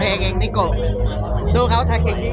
เพลงเองนิโกะสู้เขาทาเคชิ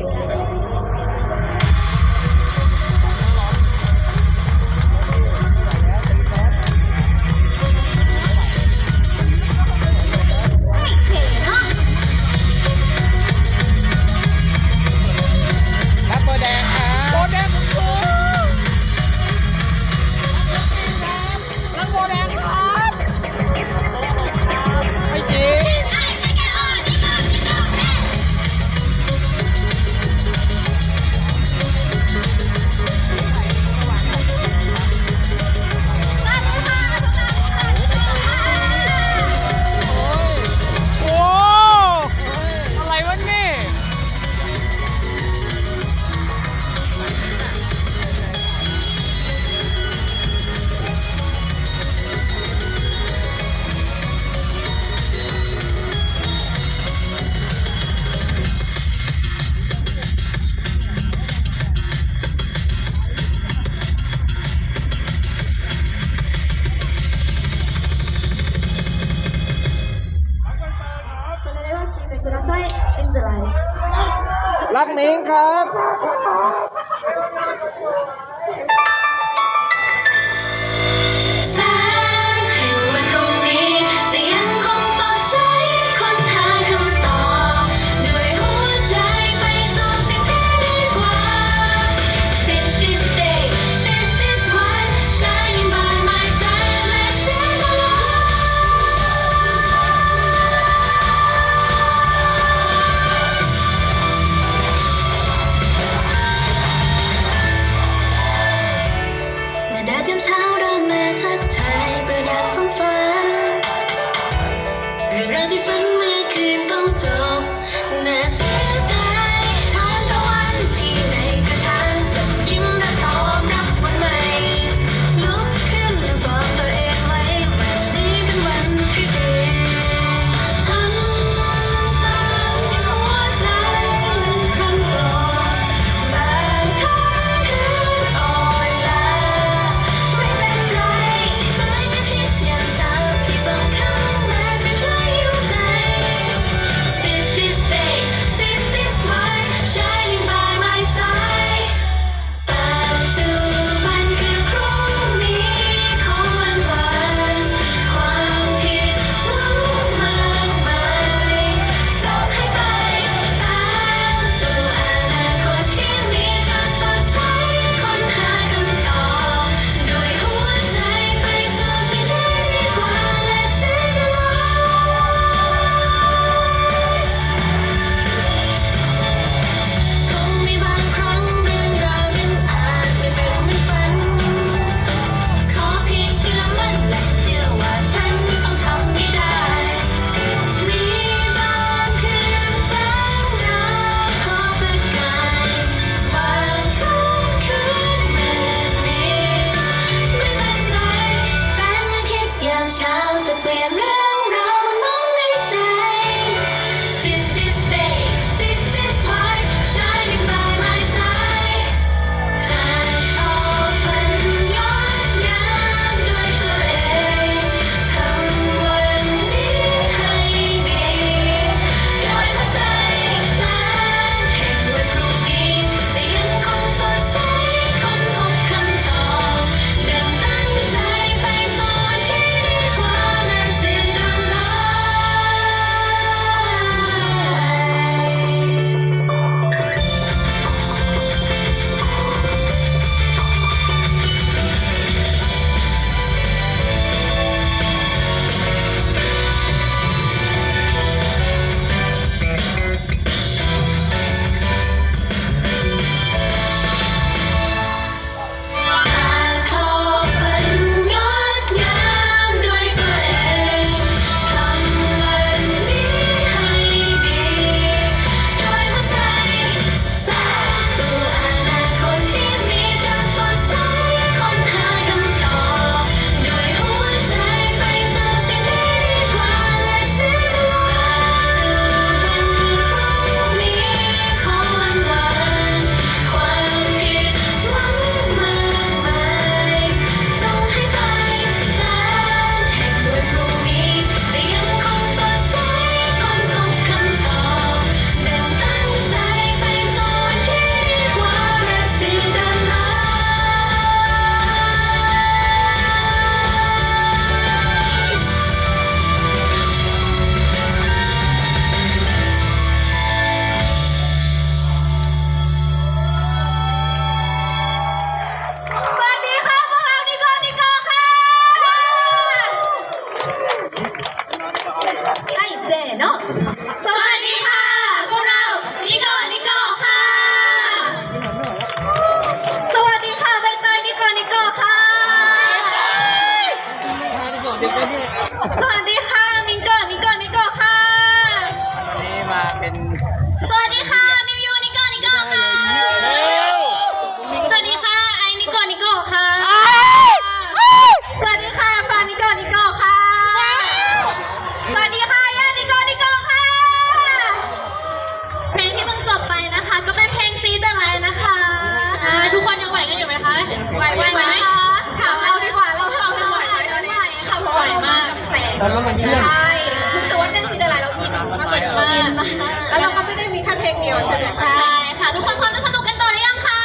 ตล้นมันเชื่อใช่รู้สึกว่าเต้นชินอะไรเราอินมากเลยอินมากแล้วเราก็ไม่ได้มีแค่เพลงเดียวใช่ไหมใช่ค่ะ ทุกคนพร้อมจะสนุกกันต่อหรือยังคะ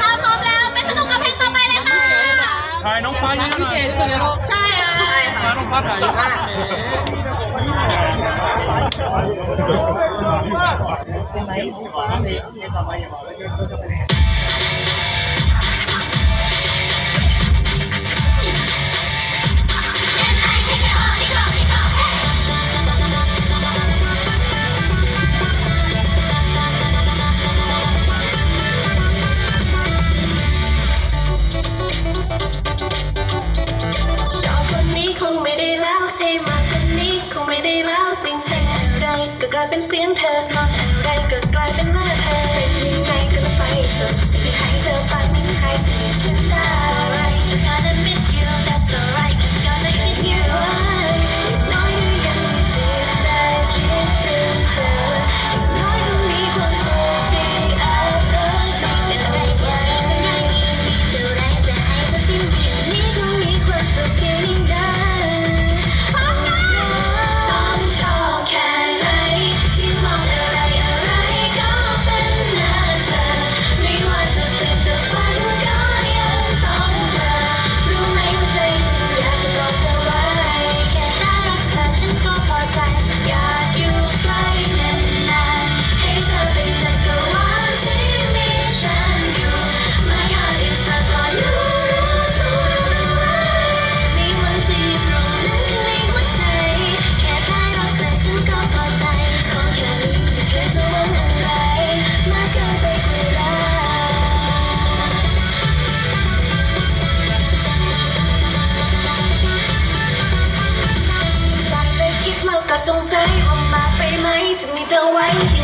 ถ้าพร้อมแล้วไปสนุกกับเพลงต่อไปเลยค่ะถ่ายน้องฟ้ายิ้มหช่ไหมใช่ค่ะถ่ายน้องฟ้าถ่ายมากใช่ไหม to me to wait.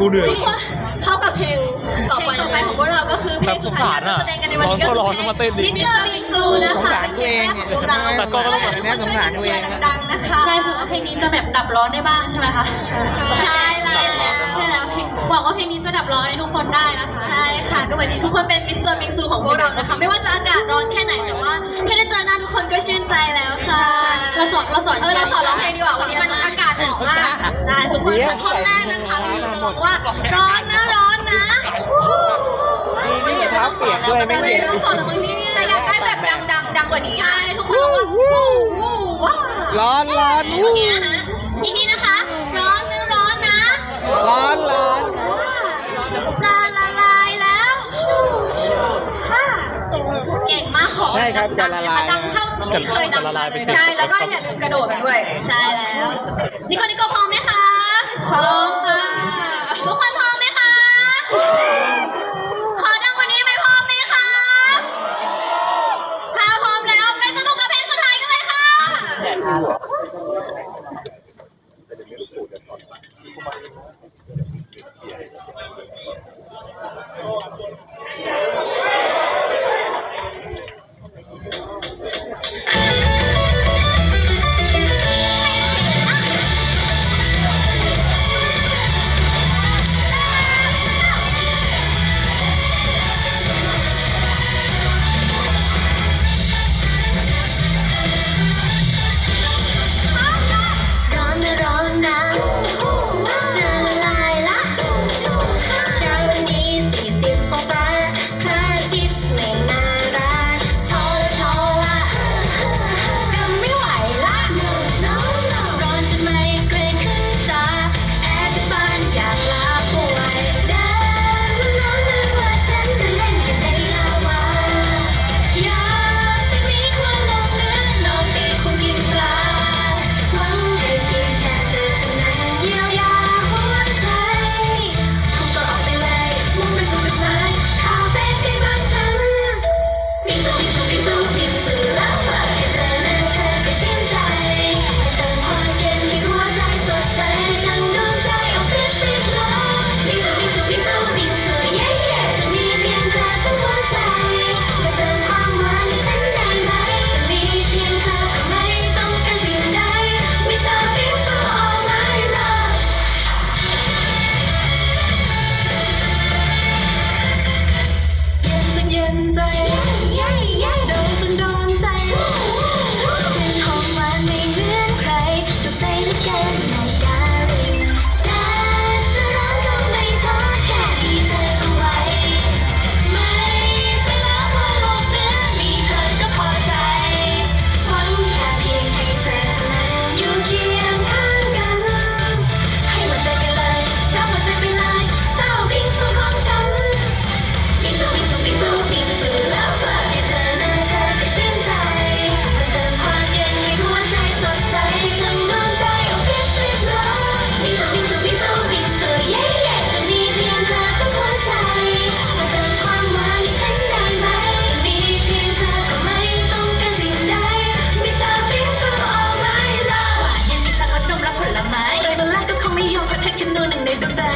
กูเหนื่อย ทุกคนเข้ากับเพลงต่อไปต่อไปของพวกเราก็คือเพลงสุดท้ายที่เราจะแสดงกันในวันนี้ก็ร้คืออนๆต้องมาเต้นดิมิสเตอร์บิงซูนะคะเป็นเพลงแรกของพวกเราแต่ก็ต้องอยากให้ทุกคนช่วยกันเชียร์ดังๆนะคะ ใช่คือว่าเพลงนี้จะแบบดับร้อนได้บ้างใช่ไหมคะ ใช่แล้วใช่ แล้วเพลงหวังว่าเพลงนี้จะดับร้อนให้ทุกคนได้นะคะใช่ค่ะก็เหมือนที่ทุกคนเป็นมิสเตอร์บิงซูของพวกเรานะคะ ไม่ว่าจะอากาศร้อนแค่ไหนแต่ว่าแค่ได้เจอหน้าทุกคนก็ชื่นใจแล้วค่ะเราสอนเราสอนเออเราสอนร้องเพลงดีกว่าวันนี้มันอากาศหนาวมากได้ทุกคนค่ะท่อนแรกนะคะพี่จะร้องว่าร้อนนะร้อนนะดีนี่มีเท้าเสียบด้วยไม่ไม่เย็นต้องสอนแล้วมั้งพี่แต่อยากได้แบบดังดังดังกว่านี้ใช่ทุกคนร้องว่าวู้วู้ว้าร้อนร้อนโอเคนะคะทีนี้นะคะร้อนนะร้อนนะ ล้านล้านจะละลายแล้วค่ะเก่งมากขอใช่ครับจะละลายดังเท่าที่เคยดังจะละลายใช่แล้วก็อย่าลืมกระโดดกันด้วย ใช่แล้วนิโก้นิโก้พร้อมไหมคะพร้อมค่ะทุกคนพร้อมไหมคะ แค่นู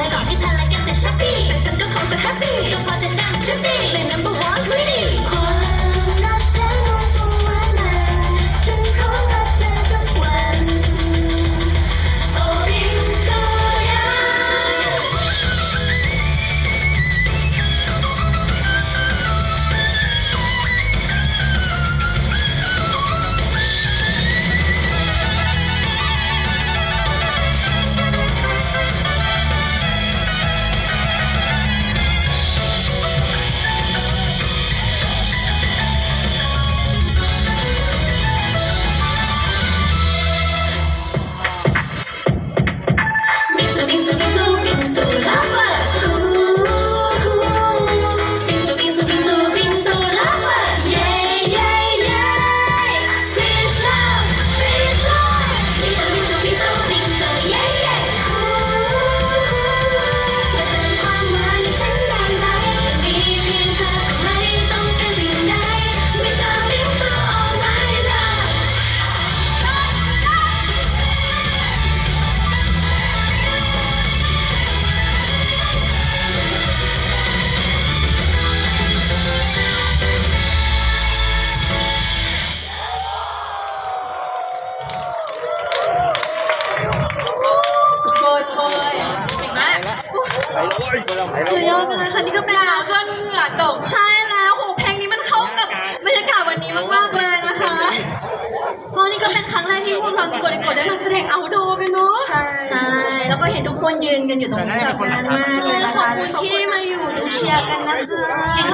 นทุกคนยืนกันอยู่ตรงนี้แบบนานมากเลยนะขอบคะคุณที่มาอยู่ดูเชียร์กันนะ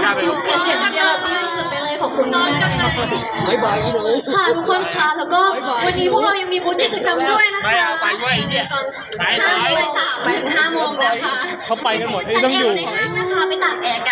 คะเป็นเสียงเชียร์ที่สุดๆไปเลยขอบคุณมากเลยนะคะบายบายเลยค่ะทุกคนค่ะแล้วก็วันนี้พวกเรายังมีบูธกิจกรรมด้วยนะคะไปเอาไปด้วยไอ้เนี่ยไปห้าไปโมงสามถึงห้าโมงนะคะเขาไปกันหมดไอ้ต้องอยู่ชั้น L ในห้างนะคะไปตากแอร์กัน